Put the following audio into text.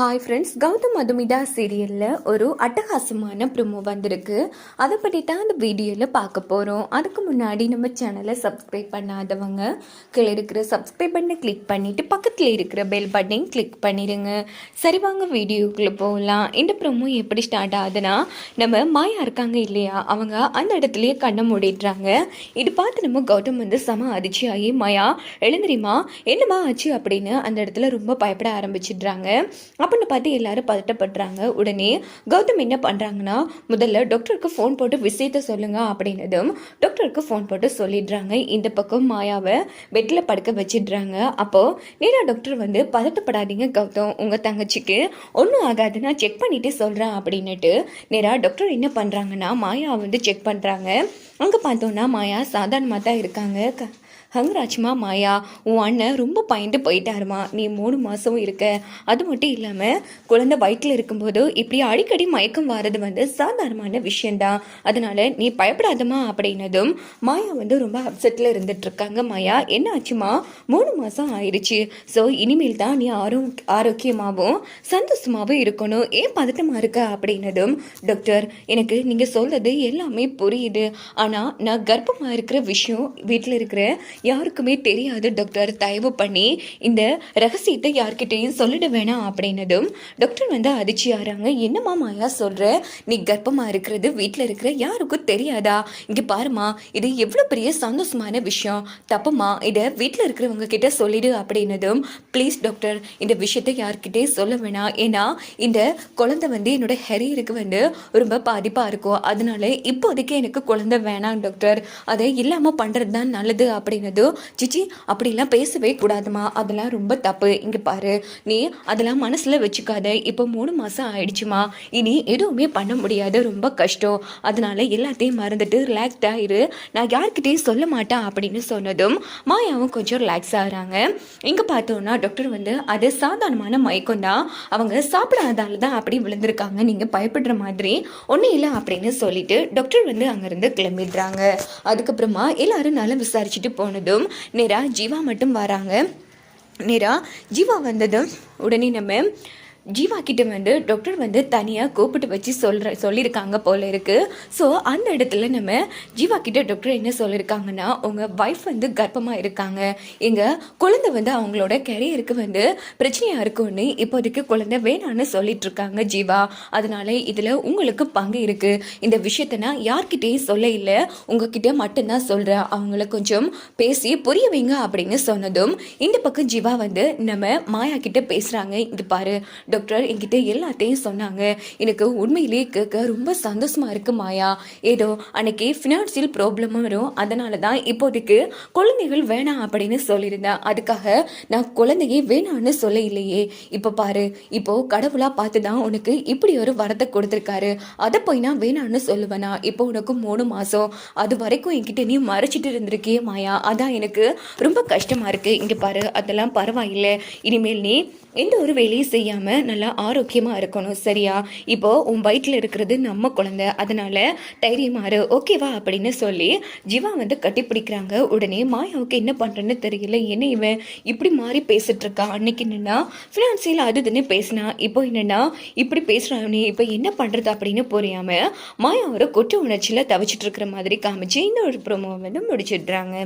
Hi friends Gautham Madhumitha சீரியலில் ஒரு அட்டகாசமான ப்ரொமோ வந்திருக்கு. அதை பற்றி தான் அந்த வீடியோவில் பார்க்க போகிறோம் அதுக்கு முன்னாடி நம்ம சேனலை சப்ஸ்கிரைப் பண்ணாதவங்க கீழே இருக்கிற சப்ஸ்கிரைப் பண்ணை கிளிக் பண்ணிவிட்டு பக்கத்தில் இருக்கிற பெல் பட்டனையும் கிளிக் பண்ணிடுங்க சரி வாங்க வீடியோக்குள்ளே போகலாம். இந்த ப்ரோமோ எப்படி ஸ்டார்ட் ஆகுதுன்னா நம்ம மாயா இருக்காங்க இல்லையா அவங்க அந்த இடத்துலையே கண்ணை மூடிடுறாங்க. இது பார்த்து நம்ம கௌதம் வந்து செம அதிர்ச்சி ஆகி மாயா எழுந்திரிமா என்னம்மா ஆச்சு? அப்படின்னு அந்த இடத்துல ரொம்ப பயப்பட ஆரம்பிச்சிடுறாங்க. அப்படின்னு பார்த்து எல்லாரும் பதட்டப்படுறாங்க. உடனே கௌதம் என்ன பண்ணுறாங்கன்னா முதல்ல டாக்டருக்கு ஃபோன் போட்டு விஷயத்த சொல்லுங்க அப்படின்னதும் டாக்டருக்கு ஃபோன் போட்டு சொல்லிடுறாங்க. இந்த பக்கம் மாயாவை பெட்டில் படுக்க வச்சிடுறாங்க. அப்போது நேரா டாக்டர் வந்து பதட்டப்படாதீங்க கௌதம் உங்கள் தங்கச்சிக்கு ஒன்றும் ஆகாது நான் செக் பண்ணிவிட்டு சொல்கிறேன் அப்படின்னுட்டு நேராக டாக்டர் என்ன பண்ணுறாங்கன்னா மாயா வந்து செக் பண்ணுறாங்க அங்கே பார்த்தோன்னா மாயா சாதாரணமாக தான் இருக்காங்க. க ஹங்கராஜ்மா மாயா உன் அண்ணன் ரொம்ப பயந்து போயிட்டாருமா. நீ மூணு மாதம் இருக்க. அது மட்டும் இல்லை இல்லாமல் குழந்தை வயிற்றில் இருக்கும்போது இப்படி அடிக்கடி மயக்கம் வர்றது வந்து சாதாரணமான விஷயந்தான் அதனால நீ பயப்படாதம்மா அப்படின்னதும் மாயா வந்து ரொம்ப அப்செட்டில் இருந்துட்டு இருக்காங்க மாயா என்ன ஆச்சுமா மூணு மாதம் ஆயிடுச்சு ஸோ இனிமேல் தான் நீ ஆரோ ஆரோக்கியமாகவும் சந்தோஷமாகவும் இருக்கணும். ஏன் பதட்டமாக இருக்க? அப்படின்னதும் டாக்டர் எனக்கு நீங்கள் சொல்கிறது எல்லாமே புரியுது. ஆனால் நான் கர்ப்பமாக இருக்கிற விஷயம் வீட்டில் இருக்கிற யாருக்குமே தெரியாது. டாக்டர் தயவு பண்ணி இந்த ரகசியத்தை யார்கிட்டையும் சொல்லிட வேணாம் அப்படின்னு அப்படின்னதும் டாக்டர் வந்து அதிர்ச்சி ஆறாங்க. என்னம்மா மாயா சொல்கிற நீ கர்ப்பமாக இருக்கிறது வீட்டில் இருக்கிற யாருக்கும் தெரியாதா? இங்கே பாருமா இது எவ்வளோ பெரிய சந்தோஷமான விஷயம். தப்புமா இதை வீட்டில் இருக்கிறவங்க கிட்ட சொல்லிடு அப்படின்னதும் ப்ளீஸ் டாக்டர் இந்த விஷயத்தை யார்கிட்டே சொல்ல வேணாம். ஏன்னா இந்த குழந்தை வந்து என்னோட ஹெரியருக்கு வந்து ரொம்ப பாதிப்பாக இருக்கும். அதனால இப்போதைக்கு எனக்கு குழந்தை வேணாம் டாக்டர் அதை இல்லாமல் பண்ணுறது தான் நல்லது அப்படின்னதும் சிச்சி அப்படிலாம் பேசவே கூடாதுமா அதெல்லாம் ரொம்ப தப்பு. இங்கே பாரு நீ அதெல்லாம் மனசில் வச்சுக்காத. இப்போ மூணு மாதம் ஆயிடுச்சுமா. இனி எதுவுமே பண்ண முடியாது. ரொம்ப கஷ்டம். அதனால எல்லாத்தையும் மறந்துட்டு ரிலாக்ஸ்டாக இரு. நான் யார்கிட்டையும் சொல்ல மாட்டேன் அப்படின்னு சொன்னதும் மாயாவும் கொஞ்சம் ரிலாக்ஸ் ஆகிறாங்க இங்கே பார்த்தோன்னா டாக்டர் வந்து அது சாதாரணமான மயக்கம் தான். அவங்க சாப்பிடாதால தான் அப்படி விழுந்திருக்காங்க. நீங்கள் பயப்படுற மாதிரி. ஒன்றும் இல்லை அப்படின்னு சொல்லிட்டு டாக்டர் வந்து அங்கேருந்து கிளம்பிடுறாங்க. அதுக்கப்புறமா எல்லாரும் நல்லா விசாரிச்சுட்டு போனதும் நேராக ஜீவா மட்டும் வராங்க. நேராக ஜீவா வந்ததும் உடனே நம்ம ஜீவா கிட்ட வந்து டாக்டர் வந்து தனியாக கூப்பிட்டு வச்சு சொல்கிற சொல்லியிருக்காங்க போல இருக்கு. ஸோ அந்த இடத்துல நம்ம ஜீவா கிட்ட டாக்டர் என்ன சொல்லியிருக்காங்கன்னா உங்கள் ஒய்ஃப் வந்து கர்ப்பமாக இருக்காங்க. எங்கள் குழந்தை வந்து அவங்களோட கெரியருக்கு வந்து பிரச்சனையாக இருக்கும்னு இப்போதைக்கு குழந்தை வேணான்னு சொல்லிட்டு இருக்காங்க ஜீவா. அதனால இதில் உங்களுக்கு பங்கு இருக்குது இந்த விஷயத்த நான் யார்கிட்டையும் சொல்ல இல்லை உங்ககிட்ட மட்டும்தான் சொல்கிறேன் அவங்கள கொஞ்சம் பேசி புரிய வைங்க அப்படின்னு சொன்னதும் இந்த பக்கம் ஜீவா வந்து நம்ம மாயா கிட்ட பேசுகிறாங்க இங்கே பாரு டாக்டர் என்கிட்ட எல்லாத்தையும் சொன்னாங்க. எனக்கு உண்மையிலேயே கேட்க ரொம்ப சந்தோஷமா இருக்கு மாயா. ஏதோ அன்னைக்கு ஃபினான்சியல் ப்ராப்ளமும் வரும். அதனால தான் இப்போதைக்கு குழந்தைகள் வேணாம் அப்படின்னு சொல்லியிருந்தேன் அதுக்காக நான் குழந்தையே வேணாம்னு சொல்ல இல்லையே இப்போ பாரு இப்போ கடவுளாக பார்த்து தான் உனக்கு இப்படி ஒரு வரத்தை கொடுத்துருக்காரு. அதை போய் நான் வேணாம்னு சொல்லுவேனா? இப்போ உனக்கு மூணு மாதம் அது வரைக்கும் என்கிட்ட நீ மறைச்சிட்டு இருந்திருக்கியே மாயா. அதான் எனக்கு ரொம்ப கஷ்டமாக இருக்குது இங்கே பாரு அதெல்லாம் பரவாயில்லை. இனிமேல் நீ எந்த ஒரு வேலையும் செய்யாமல் நல்லா ஆரோக்கியமாக இருக்கணும் சரியா? இப்போ உன் வயிற்றில் இருக்கிறது நம்ம குழந்தை அதனால தைரியமாறு ஓகேவா அப்படின்னு சொல்லி ஜீவா வந்து கட்டிப்பிடிக்கிறாங்க உடனே மாயாவுக்கு என்ன பண்ணுறேன்னு தெரியல என்ன இவன் இப்படி மாறி பேசிட்டு இருக்கா? அன்னைக்கு என்னென்னா ஃபினான்சியில் அது இதுன்னு பேசினா இப்போ என்னென்னா இப்படி பேசுறானே இப்போ என்ன பண்ணுறது அப்படின்னு புரியாம மாயா ஒரு குற்ற உணர்ச்சியில் தவிச்சிட்டு இருக்கிற மாதிரி காமிச்சு இன்னொரு ப்ரோமோ வந்து முடிச்சிடுறாங்க.